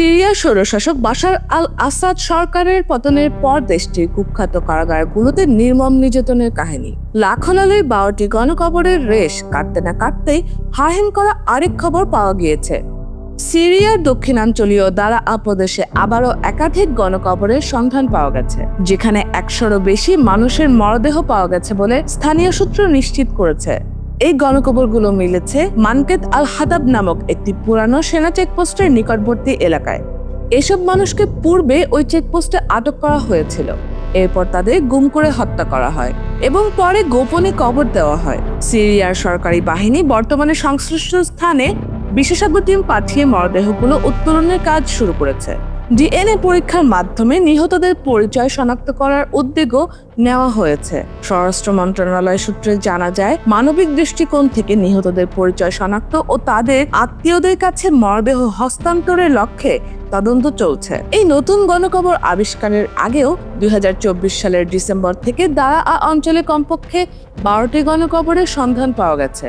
সিরিয়ার স্বৈরশাসক বাশার আল আসাদ সরকারের পতনের পর দেশটির কুখ্যাত কারাগারগুলোতে নির্মম নির্যাতনের কাহিনী। লাখনালের বারোটি গণকবরের রেশ কাটতে না কাটতেই হাহেন করা আরেক খবর পাওয়া গিয়েছে। সিরিয়ার দক্ষিণাঞ্চলীয় দারা প্রদেশে আবারও একাধিক গণকবরের সন্ধান পাওয়া গেছে, যেখানে একশোরও বেশি মানুষের মরদেহ পাওয়া গেছে বলে স্থানীয় সূত্র নিশ্চিত করেছে। এই গণকবরগুলো মিলেছে মানকেত আল হাদাব নামক একটি পুরানো সেনা চেকপোস্টের নিকটবর্তী এলাকায়। এসব মানুষকে পূর্বে ওই চেকপোস্টে আটক করা হয়েছিল। এরপর তাদের গুম করে হত্যা করা হয় এবং পরে গোপনে কবর দেওয়া হয়। সিরিয়ার সরকারি বাহিনী বর্তমানে সংশ্লিষ্ট স্থানে বিশেষজ্ঞ টিম পাঠিয়ে মরদেহগুলো উত্তোলনের কাজ শুরু করেছে। ডিএনএ পরীক্ষার মাধ্যমে নিহতদের পরিচয় শনাক্ত করার উদ্যোগও নেওয়া হয়েছে। স্বরাষ্ট্র মন্ত্রণালয় সূত্রে জানা যায়, মানবিক দৃষ্টিকোণ থেকে নিহতদের পরিচয় শনাক্ত ও তাদের আত্মীয়দের কাছে মরদেহ হস্তান্তরের লক্ষ্যে তদন্ত চলছে। এই নতুন গণকবর আবিষ্কারের আগেও দুই হাজার চব্বিশ সালের ডিসেম্বর থেকে দারা অঞ্চলে কমপক্ষে বারোটি গণকবরের সন্ধান পাওয়া গেছে।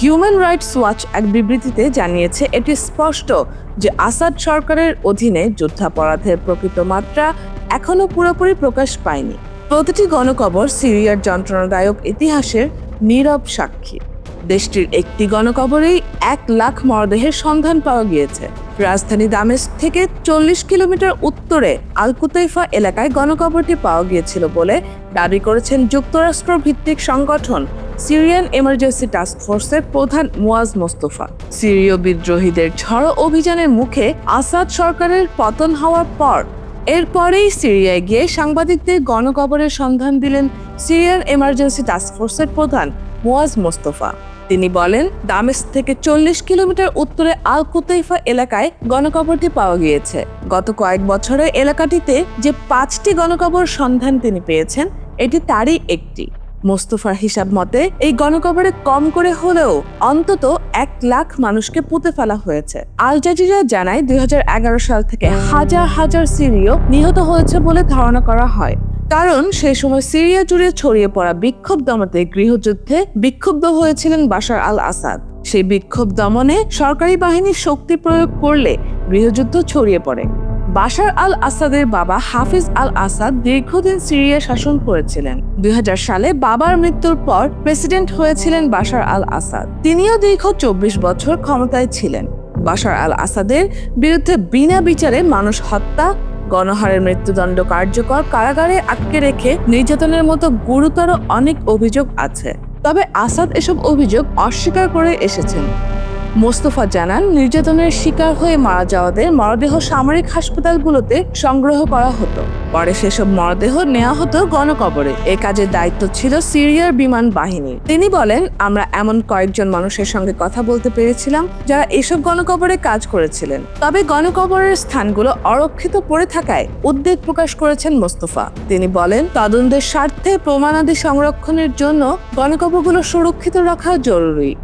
হিউম্যান রাইটস ওয়াচ এক বিবৃতিতে জানিয়েছে, এটি স্পষ্ট যে আসাদ সরকারের অধীনে যুদ্ধাপরাধের প্রকৃত মাত্রা এখনও পুরোপুরি প্রকাশ পায়নি। প্রতিটি গণকবর সিরিয়ার যন্ত্রণাদায়ক ইতিহাসের নীরব সাক্ষী। দেশটির একটি গণকবরেই এক লাখ মরদেহের সন্ধান পাওয়া গিয়েছে। রাজধানী দামেস্ক থেকে চল্লিশ কিলোমিটার উত্তরে আলকুতাইফা এলাকায় গণকবরটি পাওয়া গিয়েছিল বলে দাবি করেছেন যুক্তরাষ্ট্র ভিত্তিক সংগঠন সিরিয়ান এমার্জেন্সি টাস্ক ফোর্সের প্রধান মুয়াজ মোস্তফা। সিরীয় বিদ্রোহীদের ঝড়ো অভিযানের মুখে আসাদ সরকারের পতন হওয়ার পর, এরপরেই সিরিয়ায় গিয়ে সাংবাদিকদের গণকবরের সন্ধান দিলেন সিরিয়ান এমার্জেন্সি টাস্ক ফোর্সের প্রধান মুয়াজ মোস্তফা। তিনি বলেন দামেস থেকে চল্লিশ কিলোমিটার উত্তরে আল কুতাইফা এলাকায় গণকবরটি পাওয়া গিয়েছে। গত কয়েক বছরে এলাকাটিতে যে পাঁচটি গণকবর সন্ধান তিনি পেয়েছেন, এটি তারই একটি। মোস্তফার হিসাব মতে, এই গণকবরে কম করে হলেও অন্তত এক লাখ মানুষকে পুঁতে ফেলা হয়েছে। আল জাজিরা জানায়, দুই হাজার এগারো সাল থেকে হাজার হাজার সিরিয় নিহত হয়েছে বলে ধারণা করা হয়। কারণ সেই সময় সিরিয়া জুড়ে ছড়িয়ে পড়া বিক্ষোভ দমনে গৃহযুদ্ধে বিক্ষুব্ধ হয়েছিলেন বাশার আল আসাদ সেই বিক্ষোভ দমনে সরকারি বাহিনীর শক্তি প্রয়োগ করলে গৃহযুদ্ধ ছড়িয়ে পড়ে। বাশার আল আসাদের বাবা হাফিজ আল আসাদ দীর্ঘদিন সিরিয়া শাসন করেছিলেন। দুই হাজার সালে বাবার মৃত্যুর পর প্রেসিডেন্ট হয়েছিলেন বাশার আল আসাদ তিনিও দীর্ঘ চব্বিশ বছর ক্ষমতায় ছিলেন। বাশার আল আসাদের বিরুদ্ধে বিনা বিচারে মানুষ হত্যা গণহারের মৃত্যুদণ্ড কার্যকর কারাগারে আটকে রেখে নির্যাতনের মতো গুরুতর অনেক অভিযোগ আছে। তবে আসাদ এসব অভিযোগ অস্বীকার করে এসেছেন। মোস্তফা জানান, নির্যাতনের শিকার হয়ে মারা যাওয়াদের মরদেহ সামরিক হাসপাতালগুলোতে সংগ্রহ করা হতো। পরে সেসব মরদেহ নেওয়া হতো গণকবরে। এ কাজের দায়িত্ব ছিল সিরিয়ার বিমান বাহিনী তিনি বলেন, আমরা এমন কয়েকজন মানুষের সঙ্গে কথা বলতে পেরেছিলাম যারা এসব গণকবরে কাজ করেছিলেন। তবে গণকবরের স্থানগুলো অরক্ষিত পড়ে থাকায় উদ্বেগ প্রকাশ করেছেন মোস্তফা। তিনি বলেন, তদন্তের স্বার্থে প্রমাণাদি সংরক্ষণের জন্য গণকবরগুলো সুরক্ষিত রাখা জরুরি।